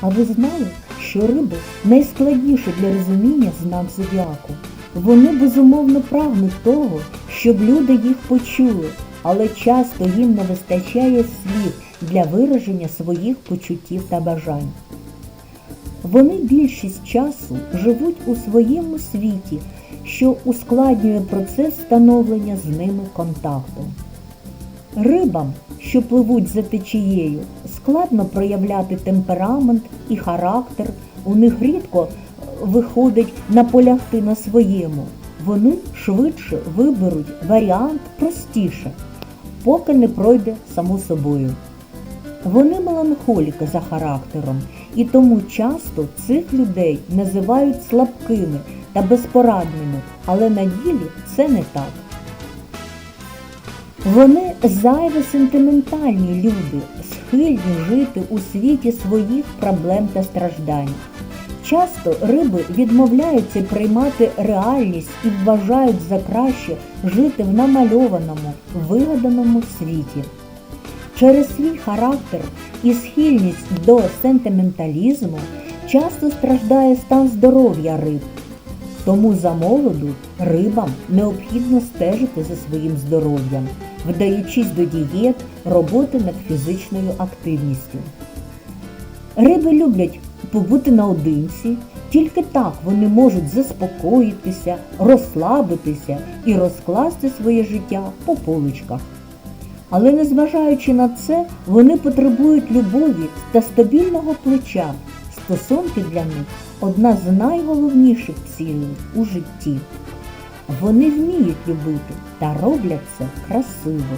А ви знали, що риби найскладніше для розуміння знак зодіаку? Вони безумовно прагнуть того, щоб люди їх почули, але часто їм не вистачає слів для вираження своїх почуттів та бажань. Вони більшість часу живуть у своєму світі, що ускладнює процес становлення з ними контакту. Рибам, що пливуть за течією, складно проявляти темперамент і характер, у них рідко е, виходить наполягти на своєму. Вони швидше виберуть варіант простіше, поки не пройде само собою. Вони меланхоліки за характером, і тому часто цих людей називають слабкими та безпорадними, але на ділі це не так. Вони зайве сентиментальні люди, схильні жити у світі своїх проблем та страждань. Часто риби відмовляються приймати реальність і вважають за краще жити в намальованому, вигаданому світі. Через свій характер і схильність до сентименталізму часто страждає стан здоров'я риб. Тому за молоду рибам необхідно стежити за своїм здоров'ям, вдаючись до дієт, роботи над фізичною активністю. Риби люблять побути наодинці, тільки так вони можуть заспокоїтися, розслабитися і розкласти своє життя по поличках. Але незважаючи на це, вони потребують любові та стабільного плеча. Стосунки для них одна з найголовніших цілей у житті. Вони вміють любити та роблять це красиво.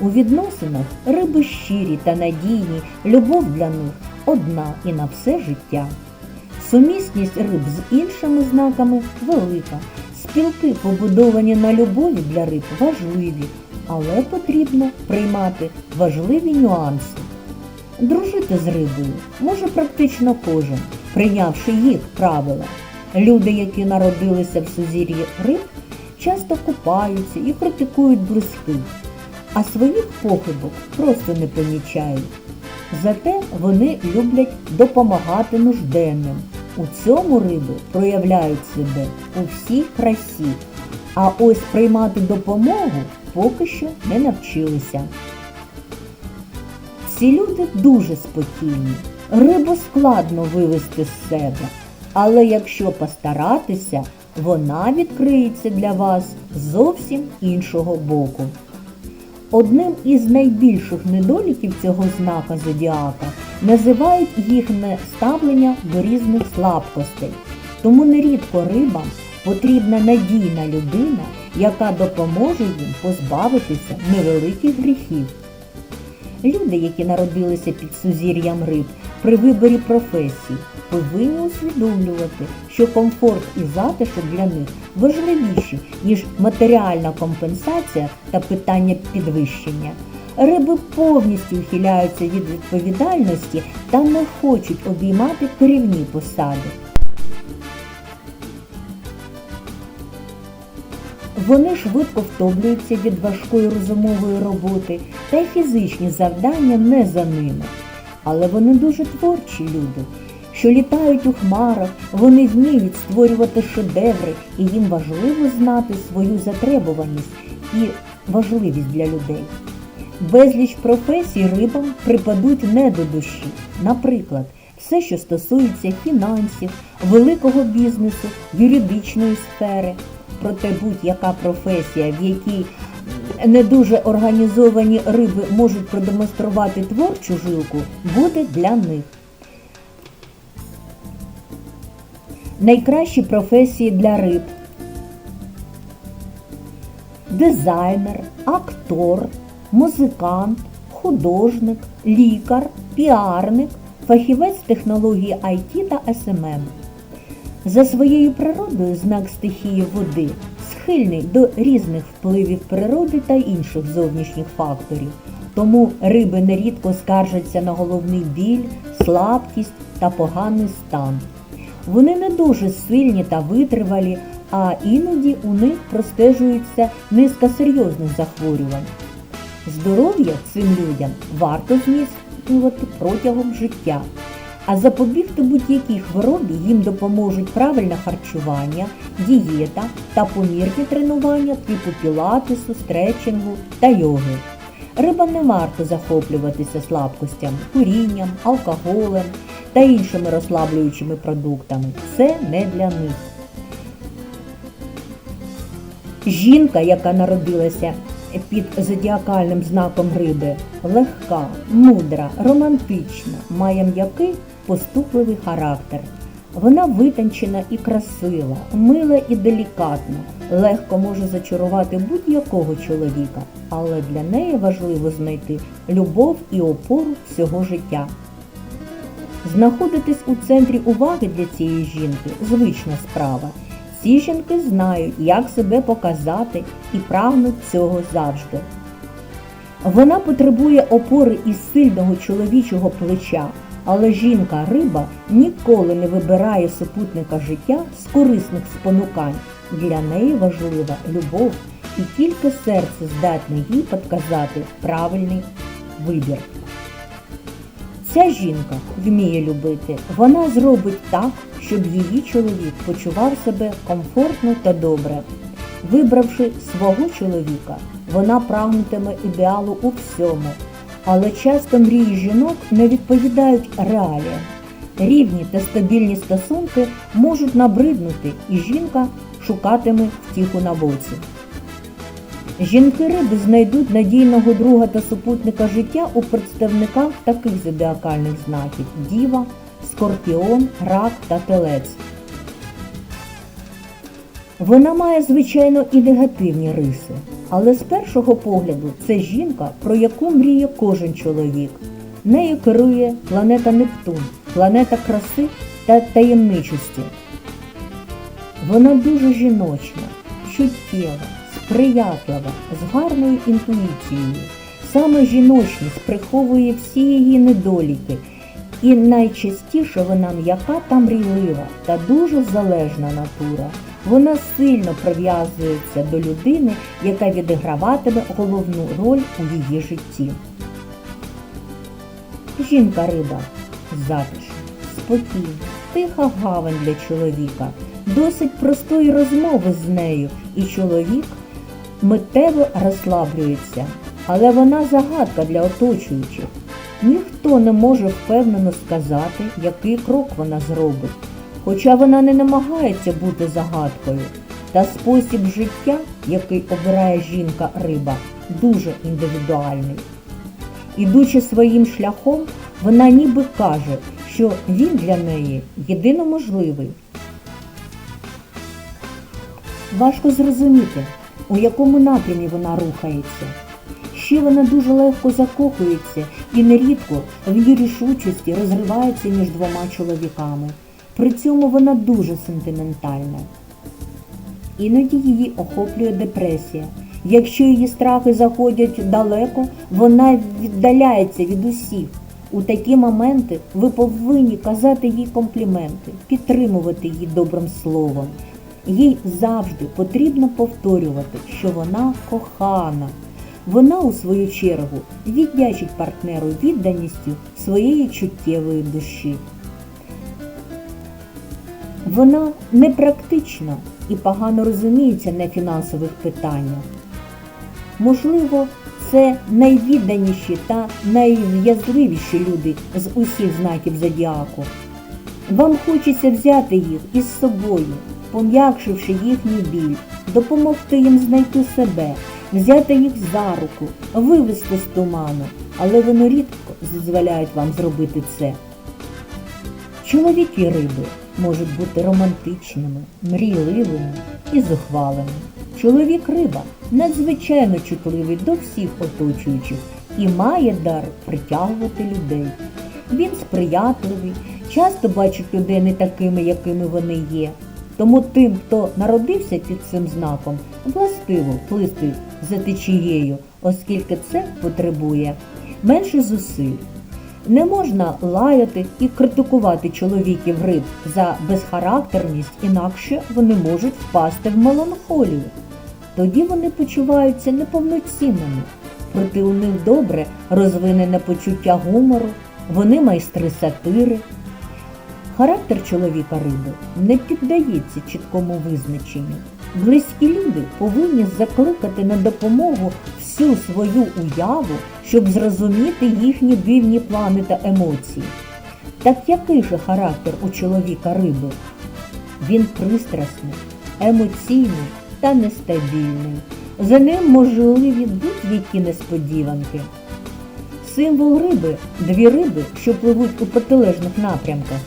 У відносинах риби щирі та надійні, любов для них одна і на все життя. Сумісність риб з іншими знаками велика. Спілки, побудовані на любові для риб, важливі, але потрібно приймати важливі нюанси. Дружити з рибою може практично кожен, прийнявши їх правила. Люди, які народилися в сузір'ї риб, часто купаються і критикують близьких, а своїх похибок просто не помічають. Зате вони люблять допомагати нужденним. У цьому риби проявляють себе у всій красі, а ось приймати допомогу поки що не навчилися. Ці люди дуже спокійні. Рибу складно вивести з себе, але якщо постаратися, вона відкриється для вас зовсім іншого боку. Одним із найбільших недоліків цього знака зодіака називають їхнє ставлення до різних слабкостей. Тому нерідко рибам потрібна надійна людина, яка допоможе їм позбавитися невеликих гріхів. Люди, які народилися під сузір'ям риб, при виборі професії повинні усвідомлювати, що комфорт і затишок для них важливіші, ніж матеріальна компенсація та питання підвищення. Риби повністю ухиляються від відповідальності та не хочуть обіймати керівні посади. Вони швидко втомлюються від важкої розумової роботи, та й фізичні завдання не за ними. Але вони дуже творчі люди, що літають у хмарах, вони вміють створювати шедеври, і їм важливо знати свою затребуваність і важливість для людей. Безліч професій рибам припадуть не до душі. Наприклад, все, що стосується фінансів, великого бізнесу, юридичної сфери. Проте будь-яка професія, в якій не дуже організовані риби можуть продемонструвати творчу жилку, буде для них. Найкращі професії для риб дизайнер, актор, музикант, художник, лікар, піарник, фахівець технології IT та SMM. За своєю природою знак стихії води схильний до різних впливів природи та інших зовнішніх факторів. Тому риби нерідко скаржаться на головний біль, слабкість та поганий стан. Вони не дуже сильні та витривалі, а іноді у них простежується низка серйозних захворювань. Здоров'я цим людям варто зміцнювати протягом життя. А запобігти будь-якій хворобі їм допоможуть правильне харчування, дієта та помірні тренування типу пілатесу, стретчингу та йоги. Риба не варто захоплюватися слабкостями, курінням, алкоголем та іншими розслаблюючими продуктами. Це не для них. Жінка, яка народилася під зодіакальним знаком риби, легка, мудра, романтична, має м'який поступливий характер. Вона витончена і красива, мила і делікатна, легко може зачарувати будь-якого чоловіка, але для неї важливо знайти любов і опору всього життя. Знаходитись у центрі уваги для цієї жінки звична справа. Ці жінки знають, як себе показати і прагнуть цього завжди. Вона потребує опори із сильного чоловічого плеча, але жінка-риба ніколи не вибирає супутника життя з корисних спонукань. Для неї важлива любов, і тільки серце здатне їй підказати правильний вибір. Ця жінка вміє любити. Вона зробить так, щоб її чоловік почував себе комфортно та добре. Вибравши свого чоловіка, вона прагнутиме ідеалу у всьому, але часто мрії жінок не відповідають реаліям. Рівні та стабільні стосунки можуть набриднути, і жінка шукатиме втіху на боці. Жінки риби знайдуть надійного друга та супутника життя у представниках таких зодіакальних знаків Діва, Скорпіон, Рак та Телець. Вона має, звичайно, і негативні риси, але з першого погляду це жінка, про яку мріє кожен чоловік. Нею керує планета Нептун, планета краси та таємничості. Вона дуже жіночна, чуттєва, сприятлива, з гарною інтуїцією. Саме жіночність приховує всі її недоліки, і найчастіше вона м'яка та мрійлива та дуже залежна натура. Вона сильно прив'язується до людини, яка відіграватиме головну роль у її житті. Жінка риба затишна, спокійна, тиха гавань для чоловіка. Досить простої розмови з нею, і чоловік миттєво розслаблюється, але вона загадка для оточуючих. Ніхто не може впевнено сказати, який крок вона зробить, хоча вона не намагається бути загадкою. Та спосіб життя, який обирає жінка-риба, дуже індивідуальний. Ідучи своїм шляхом, вона ніби каже, що він для неї єдино можливий. Важко зрозуміти, у якому напрямі вона рухається. Ще вона дуже легко закохується і нерідко в її рішучості розривається між двома чоловіками. При цьому вона дуже сентиментальна. Іноді її охоплює депресія. Якщо її страхи заходять далеко, вона віддаляється від усіх. У такі моменти ви повинні казати їй компліменти, підтримувати її добрим словом. Їй завжди потрібно повторювати, що вона кохана. Вона, у свою чергу, віддячить партнеру відданістю своєї чуттєвої душі. Вона непрактична і погано розуміється на фінансових питаннях. Можливо, це найвідданіші та найв'язливіші люди з усіх знаків зодіаку. Вам хочеться взяти їх із собою, пом'якшивши їхній біль, допомогти їм знайти себе, взяти їх за руку, вивести з туману, але вони рідко дозволяють вам зробити це. Чоловіки риби можуть бути романтичними, мрійливими і зухвалими. Чоловік риба надзвичайно чутливий до всіх оточуючих і має дар притягувати людей. Він сприятливий, часто бачить людей не такими, якими вони є. Тому тим, хто народився під цим знаком, властиво плисти за течією, оскільки це потребує менше зусиль. Не можна лаяти і критикувати чоловіків риб за безхарактерність, інакше вони можуть впасти в меланхолію. Тоді вони почуваються неповноцінними, проте у них добре розвинене почуття гумору, вони майстри сатири, Характер чоловіка риби не піддається чіткому визначенню. Близькі люди повинні закликати на допомогу всю свою уяву, щоб зрозуміти їхні дивні плани та емоції. Так який же характер у чоловіка риби? Він пристрасний, емоційний та нестабільний. За ним можливі будь-які несподіванки. Символ риби дві риби, що пливуть у протилежних напрямках.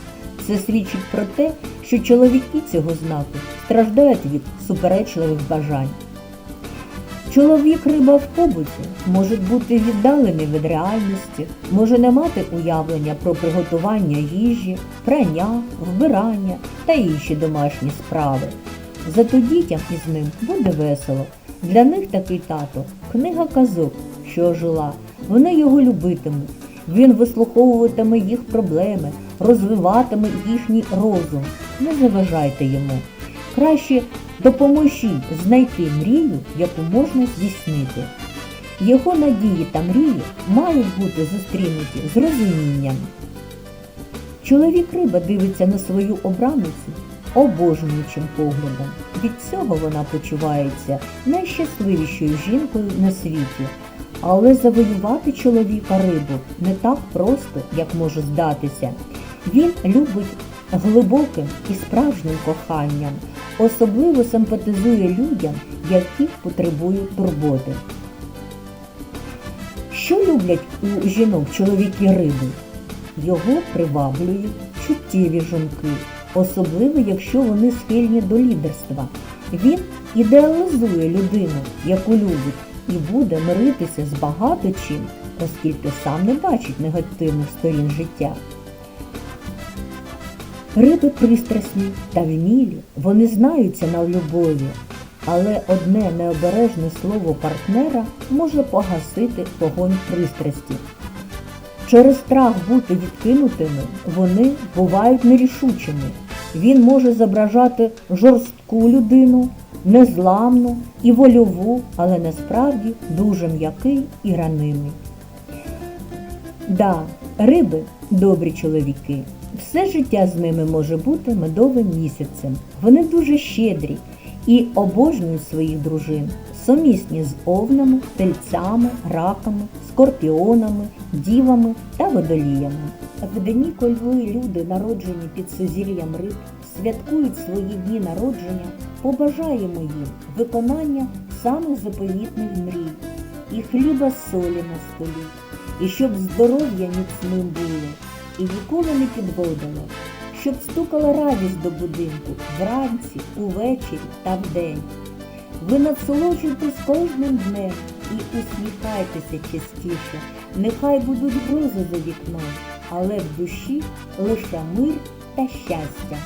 Це свідчить про те, що чоловіки цього знаку страждають від суперечливих бажань. Чоловік риба в побуті може бути віддалений від реальності, може не мати уявлення про приготування їжі, прання, вбирання та інші домашні справи. Зато дітям із ним буде весело. Для них такий тато книга казок, що жила. Вони його любитимуть. Він вислуховуватиме їх проблеми, розвиватиме їхній розум. Не заважайте йому. Краще допоможіть знайти мрію, яку можна здійснити. Його надії та мрії мають бути зустрінуті з розумінням. Чоловік риба дивиться на свою обраницю обожнюючим поглядом. Від цього вона почувається найщасливішою жінкою на світі. Але завоювати чоловіка рибу не так просто, як може здатися. Він любить глибоким і справжнім коханням, особливо симпатизує людям, які потребують турботи. Що люблять у жінок чоловіки риби? Його приваблюють чуттєві жінки, особливо якщо вони схильні до лідерства. Він ідеалізує людину, яку любить, і буде миритися з багато чим, оскільки сам не бачить негативних сторін життя. Риби пристрасні та вмілі, вони знаються на любові, але одне необережне слово партнера може погасити вогонь пристрасті. Через страх бути відкинутими вони бувають нерішучими. Він може зображати жорстку людину, незламну і вольову, але насправді дуже м'який і ранимий. Да, риби добрі чоловіки. Все життя з ними може бути медовим місяцем. Вони дуже щедрі і обожнюють своїх дружин, сумісні з овнами, тельцями, раками, скорпіонами, дівами та водоліями. В дні, коли люди, народжені під сузір'ям риб, святкують свої дні народження, побажаємо їм виконання самих заповітних мрій і хліба солі на столі, і щоб здоров'я міцним було, і ніколи не підводило, щоб стукала радість до будинку вранці, увечері та вдень. Ви насолоджуйтесь кожним днем і усміхайтеся частіше. Нехай будуть грози за вікном, але в душі лише мир та щастя.